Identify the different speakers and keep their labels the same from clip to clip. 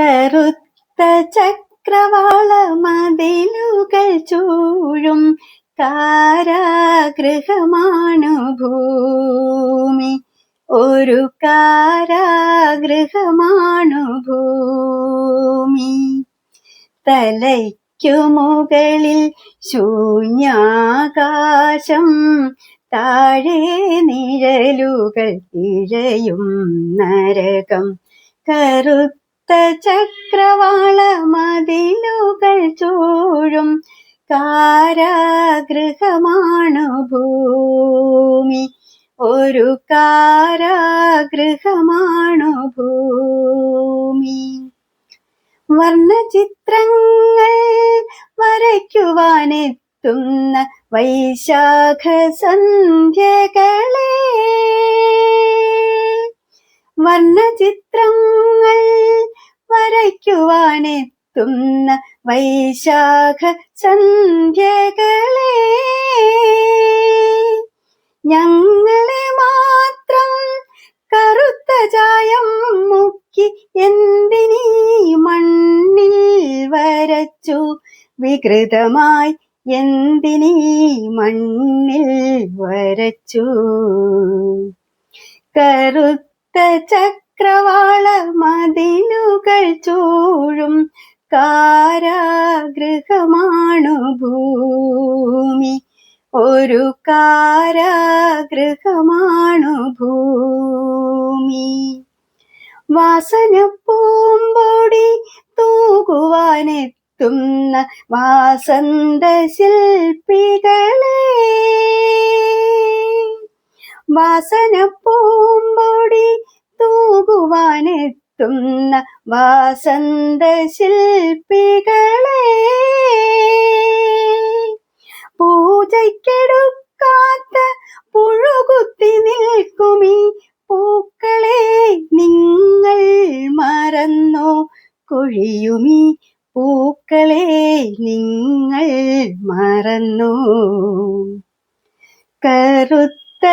Speaker 1: കറുത്ത ചക്രവാള മതിലുകൾ ചൂഴും കാരാഗൃഹമാണു ഭൂമി. ഒരു കാരാഗൃഹമാണു ഭൂമി. തലയ്ക്കു മുകളിൽ ശൂന്യാകാശം താഴെ നിഴലുകൾ ഇഴയും നരകം. കറുത്ത ചക്രവാള മതിലുകൾ ചൂഴും കാരാഗൃഹമാണു ഭൂമി. ഒരു കാരാഗൃഹമാണു ഭൂമി. വർണചിത്രങ്ങൾ വരയ്ക്കുവാനെത്തുന്ന വൈശാഖ സന്ധ്യകളെ വർണചിത്രങ്ങൾ വരയ്ക്കുവാനെത്തുന്ന വൈശാഖ സന്ധ്യകളെ ഞങ്ങളെ മാത്രം കറുത്ത ചായം മുക്കി എന്തിനീ മണ്ണിൽ വരച്ചു? വികൃതമായി എന്തിനീ മണ്ണിൽ വരച്ചു? കറുത്ത ചക്രവാള മതിലുകൾ ചൂഴും കാരാഗൃഹമാണു ഭൂമി. ഒരു കാരാഗൃഹമാണു ഭൂമി. വാസന പൂമ്പൊടി തൂകുവാനെത്തുന്ന വാസന്ത ശില്പികളെ. വാസന പൂമ്പൊടി തൂകുവാനെത്തുന്ന വാസന്ത ശില്പികളെ പൂജയ്ക്കെടുക്കാത്ത പുഴുകുത്തി നിൽക്കുമീ പൂക്കളെ നിങ്ങൾ മറന്നോ? കൊഴിയുമീ പൂക്കളെ നിങ്ങൾ മറന്നോ? കറുത്ത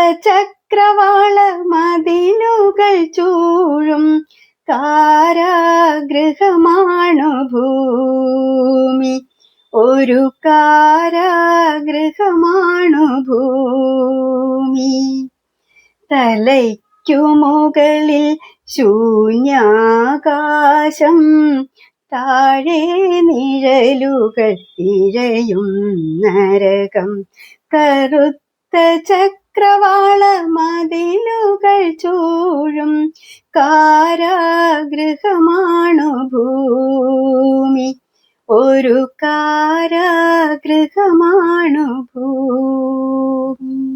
Speaker 1: ചക്രവാള മതിലുകൾ ചൂഴും കാരാഗൃഹമാണു ഭൂമി ഒരു കാരാഗൃഹമാണു ഭൂമി തലയ്ക്കു മുകളിൽ ശൂന്യാകാശം താഴെ നിഴലുകൾ ഇഴയും നരകം. കറുത്ത ചക്രവാള മതിലുകൾ ചൂഴും കാരാഗൃഹമാണു ഭൂമി. ഒരു കാരാഗൃഹമാണു ഭൂമി.